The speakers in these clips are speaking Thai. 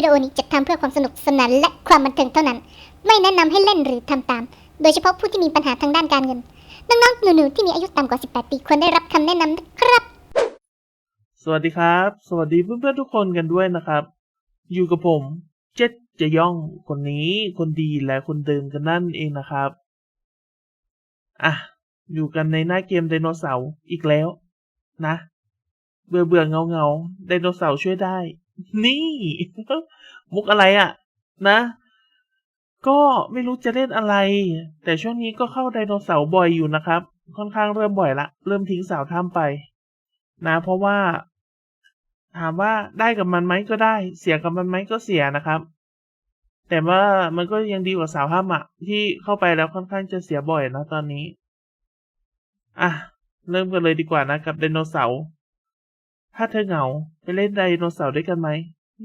วิดีโอนี้จัดทำเพื่อความสนุกสนานและความบันเทิงเท่านั้น ไม่แนะนำให้เล่นหรือทำตาม โดยเฉพาะผู้ที่มีปัญหาทางด้านการเงิน น้องๆหนูๆที่มีอายุต่ำกว่า 18 ปีควรได้รับคำแนะนำนะครับ สวัสดีครับ สวัสดีเพื่อนๆทุกคนกันด้วยนะครับ อยู่กับผมเจ็ดจะย่องคนนี้คนดีและคนเดิมกันนั่นเองนะครับอะอยู่กันในหน้าเกมไดโนเสาร์อีกแล้ว นะ เบื่อเบื่อเงาเงาไดโนเสาร์ช่วยได้ นี่มุกอะไรอะ่ะ นะ ก็ไม่รู้จะเล่นอะไร แต่ช่วงนี้ก็เข้าไดโนเสาร์บ่อยอยู่นะครับ ค่อนข้างเริ่มบ่อยละ เริ่มทิ้งสาวถ้ำไป นะ เพราะว่า ถามว่าได้กับมันไหมก็ได้ เสียกับมันไหมก็เสียนะครับ แต่ว่ามันก็ยังดีกว่าสาวห้ามอะที่เข้าไปแล้วค่อนข้างจะเสียบ่อยนะตอนนี้ อะ เริ่มกันเลยดีกว่านะกับไดโนเสาร์ ถ้าเธอเหงาไปเล่นไดโนเสาร์ด้วยกันไหม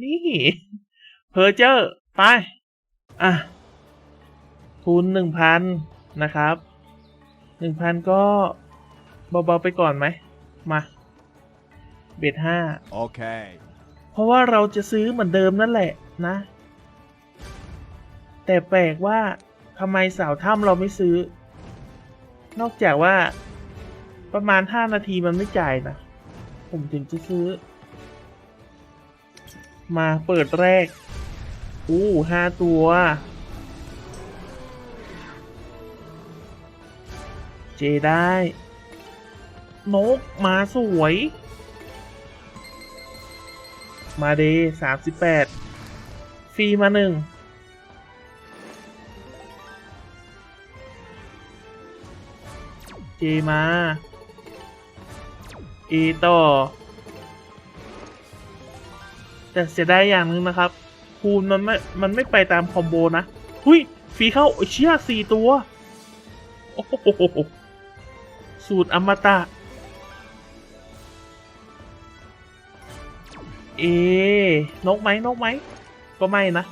นี่เพอเจอร์ไป อะ ทุนหนึ่งพันนะครับหนึ่งพันก็เบาๆไปก่อนไหม มา เบ็ดห้า Okay. เพราะว่าเราจะซื้อเหมือนเดิมนั่นแหละนะ แต่แปลกว่าทำไมสาวถ้ำเราไม่ซื้อ นอกจากว่าประมาณห้านาทีมันไม่จ่ายนะ ผมถึงจะซื้อ มาเปิดแรก อู้ห้าตัว เจได้ นกมาสวย มาเดสามสิบแปดฟรีมาหนึ่งเจมา อต่อ แต่เสียดายอย่างหนึ่งนะครับ คูณมันไม่ มันไม่ไปตามคอมโบนะ หุยฟีเข้าเชี่ยสี่ตัว โอ้โห สูตรอมตะ เอนกไหมนกไหม ก็ไม่นะ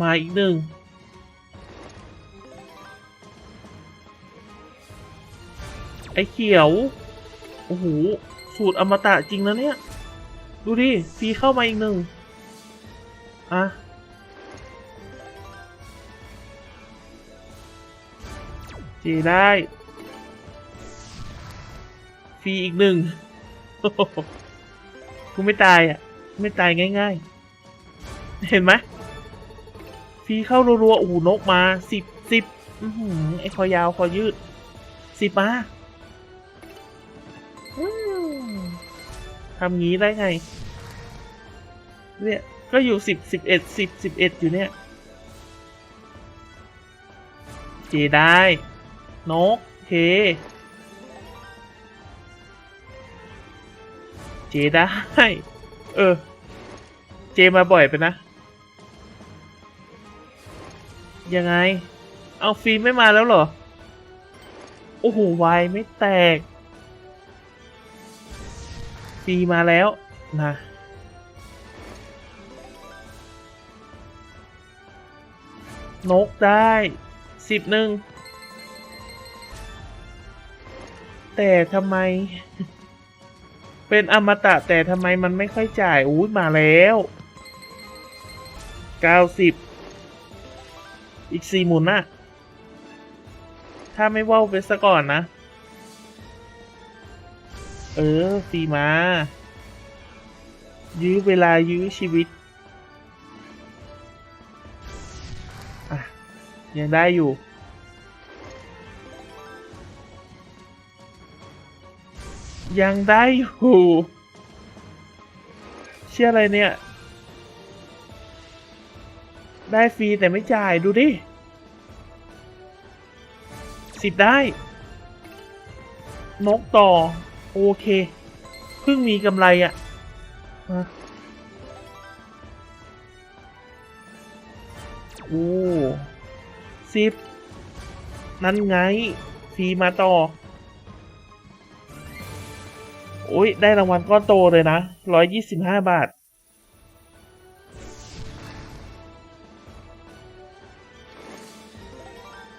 มาอีกหนึ่ง ไอ้เขียว โอ้โห สูตรอมตะจริงนะเนี่ย ดูดิฟีเข้ามาอีกหนึ่งอะเจได้ฟรีอีกหนึ่งกูไม่ตายอะ ไม่ตายง่ายๆ เห็นไหมฟรีเข้ารัวๆอ้โหนกมาสิบสิบไอ้คอยาวคอยืดสิบมา ทำงี้ได้ไง เนี่ย ก็อยู่สิบสิบเอ็ดสิบสิบเอ็ดอยู่เนี่ยเจได้ นกเค เจได้ เออ เจมาบ่อยไปนะ ยังไง เอาฟิล์มไม่มาแล้วเหรอ โอ้โห วายไม่แตก ฟีมาแล้วนะนกได้สิบหนึ่งแต่ทำไม เป็นอมตะแต่ทำไมมันไม่ค่อยจ่ายอู้ยมาแล้วเก้าสิบอีกสี่หมุนนะถ้าไม่ว่าวไปซะก่อนนะ เออฟีมา ยื้อเวลายื้อชีวิตอะยังได้อยู่ ยังได้อยู่ เชื่ออะไรเนี่ย ได้ฟรีแต่ไม่จ่ายดูดิสิบได้ นกต่อ โอเคเพิ่งมีกำไรอะ่ะโอ้สิบนั่นไงฟรีมาต่อ โอ้ย ได้รางวัลก้อนโตเลยนะร้อยยี่สิบห้าบาท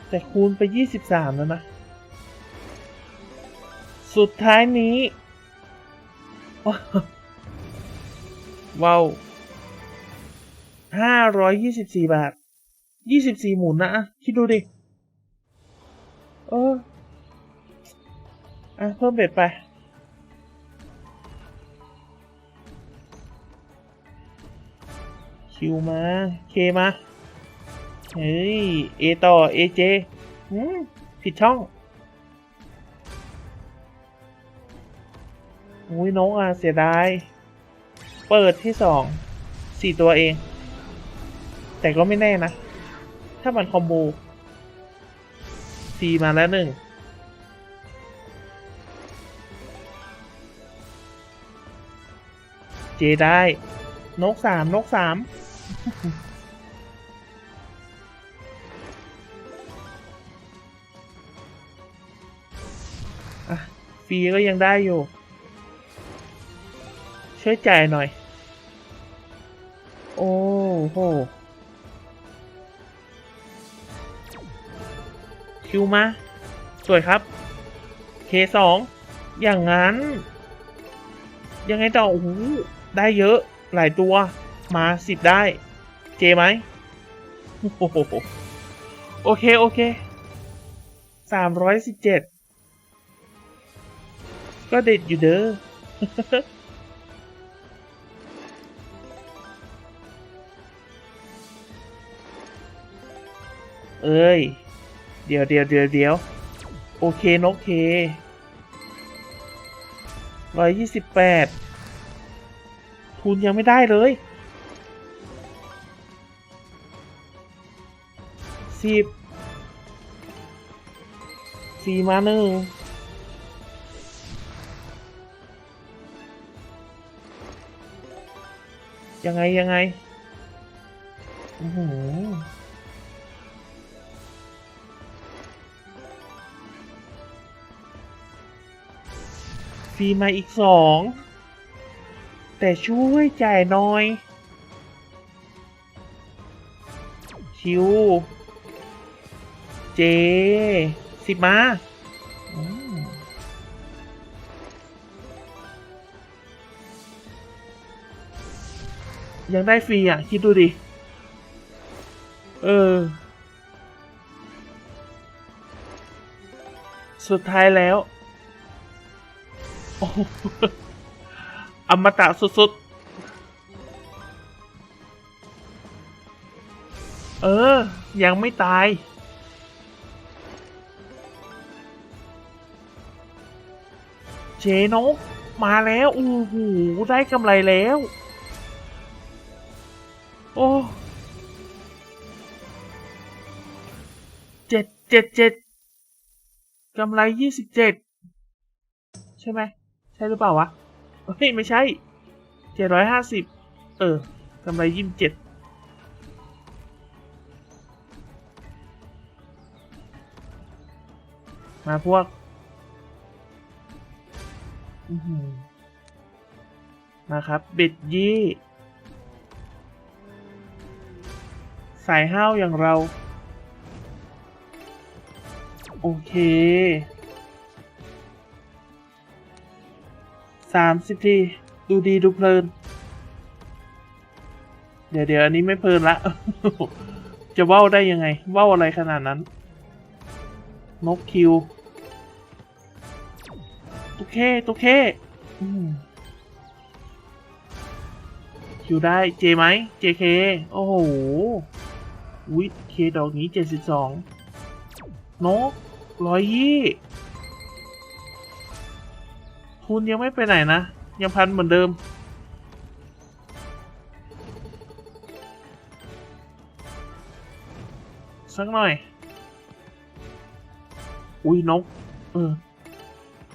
แต่คูณไปยี่สิบสามแล้วนะ สุดท้ายนี้ ว้าวห้าร้อยยี่สิบสี่บาทยี่สิบสี่หมุนนะคิดดูดิ เออ อะ เพิ่มเบ็ดไป คิวมา เคมา เฮ้ย เอต่อ เอเจอืมผิดช่อง อุ้ยน้องอะ เสียดาย เปิดที่สอง สี่ตัวเอง แต่ก็ไม่แน่นะ ถ้ามันคอมโบซีมาแล้วหนึ่งเจได้ นกสามนกสามฟรีก็ยังได้อยู่ ช่วยจ่ายหน่อย โอ้โหคิวมา สวยครับ เคสองอย่างนั้น ยังไงต่อโอ้โหได้เยอะหลายตัวมาสิบได้ เจไหมโอ้โหโอเค โอเคสามร้อยสิบเจ็ดก็เด็ดอยู่เด้อ เอ้ย เดี๋ยวเดี๋ยวเดี๋ยวเดี๋ยวโอเคนกเคร้อยยี่สิบแปดทุนยังไม่ได้เลยสิบสี่มาหนึ่งยังไงยังไงอื้อหื ฟรีมาอีกสอง แต่ช่วยจ่ายน่อยคิว เจ สิบมาอยังได้ฟรีอะ คิดดูดิ เออ สุดท้ายแล้ว โอ้อมตะสุดๆ เออ ยังไม่ตาย เจนก มาแล้วโอ้โหได้กำไรแล้ว โอ้เจ็ดเจ็ดเจ็ดกำไรยี่สิบเจ็ดใช่ไหม ใช่หรือเปล่าวะเฮ้ยไม่ใช่เจ็ดร้อยห้าสิบเออกำไรยี่สิบเจ็ดมาพวกมาครับบ็ดยี่ สายห้าวอย่างเรา โอเค สามสิบที ดูดีดูเพลิน เดี๋ยวเดี๋ยวอันนี้ไม่เพลินละ จะว้าได้ยังไงว้าอะไรขนาดนั้น นกคิว ตุกเคตุกเคอืมคิวได้เจไหมเจเคโอ้โหวิเคดอกนี้เจ็ดสิบสองนกร้อยยี่ ทุนยังไม่ไปไหนนะ ยังพันเหมือนเดิม สักหน่อย อุ้ยนก เออ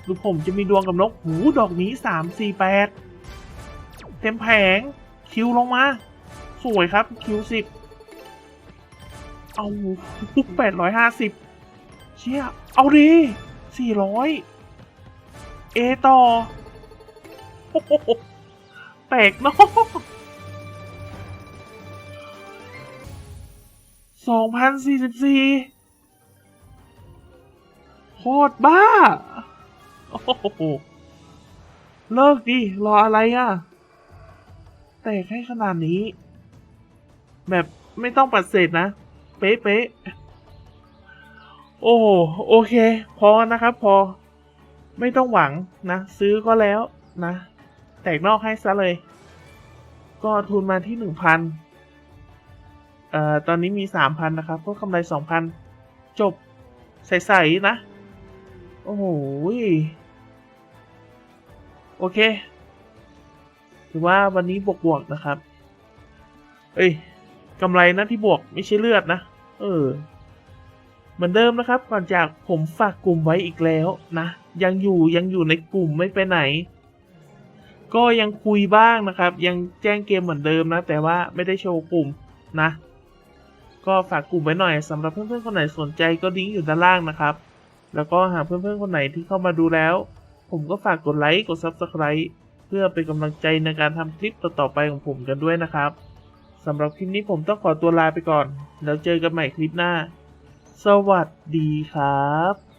ดูผมจะมีดวงกับนก หู ดอกนี้สามสี่แปดเต็มแผง คิวลงมา สวยครับ คิวสิบเอาปุ๊บแปดร้อยห้าสิบเชี่ย เอาดีสี่ร้อย เอต่อโอ้โหแปลกเนาะสองพันสี่สิบสี่โคตรบ้า โอ้โห เลิกดิ รออะไรอะ แต่แค่ขนาดนี้ แบบไม่ต้องปัดเศษนะ เป๊ะเป๊ะโอ้โหโอเค พอนะครับ พอ ไม่ต้องหวังนะ ซื้อก็แล้วนะ แตกนอกให้ซะเลย ก็ทุนมาที่หนึ่งพันเอ่อตอนนี้มีสามพันนะครับ ก็กำไรสองพันจบใสๆนะ โอ้โหโอเค ถือว่าวันนี้บวกๆนะครับ เอ้ยกำไรนะที่บวกไม่ใช่เลือดนะ เออ เหมือนเดิมนะครับ ก่อนจากผมฝากกลุ่มไว้อีกแล้วนะ ยังอยู่ยังอยู่ในกลุ่มไม่ไปไหน ก็ยังคุยบ้างนะครับ ยังแจ้งเกมเหมือนเดิมนะ แต่ว่าไม่ได้โชว์กลุ่มนะ ก็ฝากกลุ่มไว้หน่อยสำหรับเพื่อนๆคนไหนสนใจก็ลิงอยู่ด้านล่างนะครับ แล้วก็หากเพื่อนๆคนไหนที่เข้ามาดูแล้ว ผมก็ฝากกดไลค์กด Subscribe เพื่อเป็นกำลังใจในการทำคลิปต่อๆไปของผมกันด้วยนะครับสำหรับคลิปนี้ผมต้องขอตัวลาไปก่อน แล้วเจอกันใหม่คลิปหน้า สวัสดีครับ